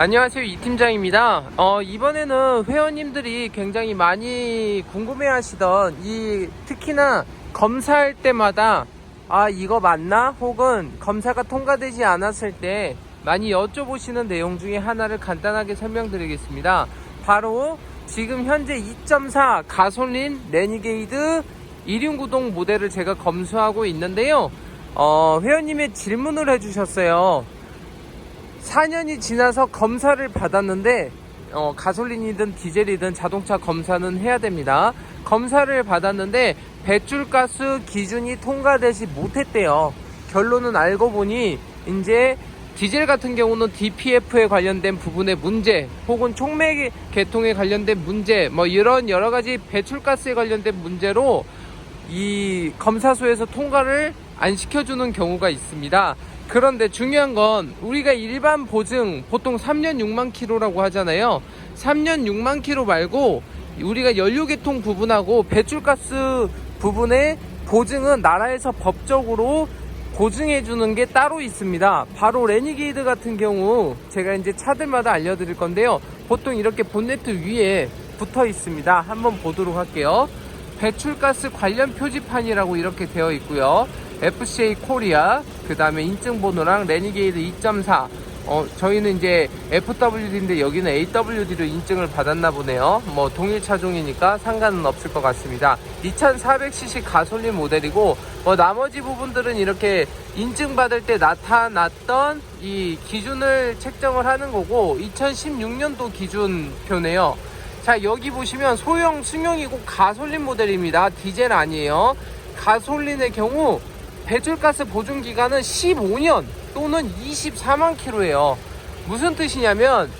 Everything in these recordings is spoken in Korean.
안녕하세요 이 팀장입니다. 어, 이번에는 회원님들이 굉장히 많이 궁금해 하시던 이 특히나 검사할 때마다 아 이거 맞나 혹은 검사가 통과되지 않았을 때 많이 여쭤보시는 내용 중에 하나를 간단하게 설명드리겠습니다. 바로 지금 현재 2.4 가솔린 레니게이드 1륜구동 모델을 제가 검수하고 있는데요. 어, 회원님의 질문을 해주셨어요. 4년이 지나서 검사를 받았는데 어, 가솔린이든 디젤이든 자동차 검사는 해야 됩니다. 검사를 받았는데 배출가스 기준이 통과되지 못했대요. 결론은 알고 보니 이제 디젤 같은 경우는 DPF에 관련된 부분의 문제 혹은 촉매 계통에 관련된 문제 뭐 이런 여러 가지 배출가스에 관련된 문제로 이 검사소에서 통과를 안 시켜주는 경우가 있습니다. 그런데 중요한 건 우리가 일반 보증 보통 3년 6만 킬로라고 하잖아요. 3년 6만 킬로 말고 우리가 연료계통 부분하고 배출가스 부분의 보증은 나라에서 법적으로 보증해 주는 게 따로 있습니다. 바로 레니게이드 같은 경우 제가 이제 차들마다 알려드릴 건데요. 보통 이렇게 본네트 위에 붙어 있습니다. 한번 보도록 할게요. 배출가스 관련 표지판이라고 이렇게 되어 있고요. FCA 코리아, 그 다음에 인증번호랑 레니게이드 2.4. 어, 저희는 이제 FWD인데 여기는 AWD로 인증을 받았나 보네요. 뭐 동일 차종이니까 상관은 없을 것 같습니다. 2400cc 가솔린 모델이고 뭐 나머지 부분들은 이렇게 인증받을 때 나타났던 이 기준을 책정을 하는 거고 2016년도 기준표네요. 자 여기 보시면 소형 승용이고 가솔린 모델입니다 디젤 아니에요 가솔린의 경우 배출가스 보증 기간은 15년 또는 24만 킬로예요. 무슨 뜻이냐면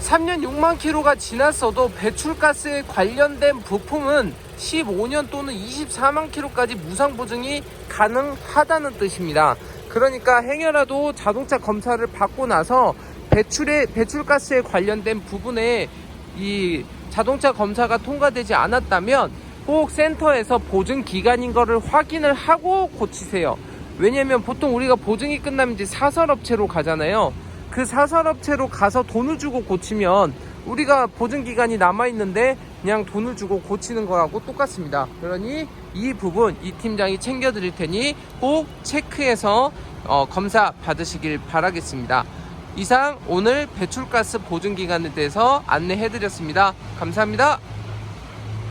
3년 6만 킬로가 지났어도 배출가스에 관련된 부품은 15년 또는 24만 킬로까지 무상 보증이 가능하다는 뜻입니다. 그러니까 행여라도 자동차 검사를 받고 나서 배출에 배출가스에 관련된 부분에 이 자동차 검사가 통과되지 않았다면 꼭 센터에서 보증 기간인 거를 확인을 하고 고치세요. 왜냐면 보통 우리가 보증이 끝나면 이제 사설업체로 가잖아요. 그 사설업체로 가서 돈을 주고 고치면 우리가 보증 기간이 남아 있는데 그냥 돈을 주고 고치는 거하고 똑같습니다. 그러니 이 부분 이 팀장이 챙겨 드릴 테니 꼭 체크해서 어, 검사 받으시길 바라겠습니다. 이상 오늘 배출가스 보증 기간에 대해서 안내해 드렸습니다. 감사합니다.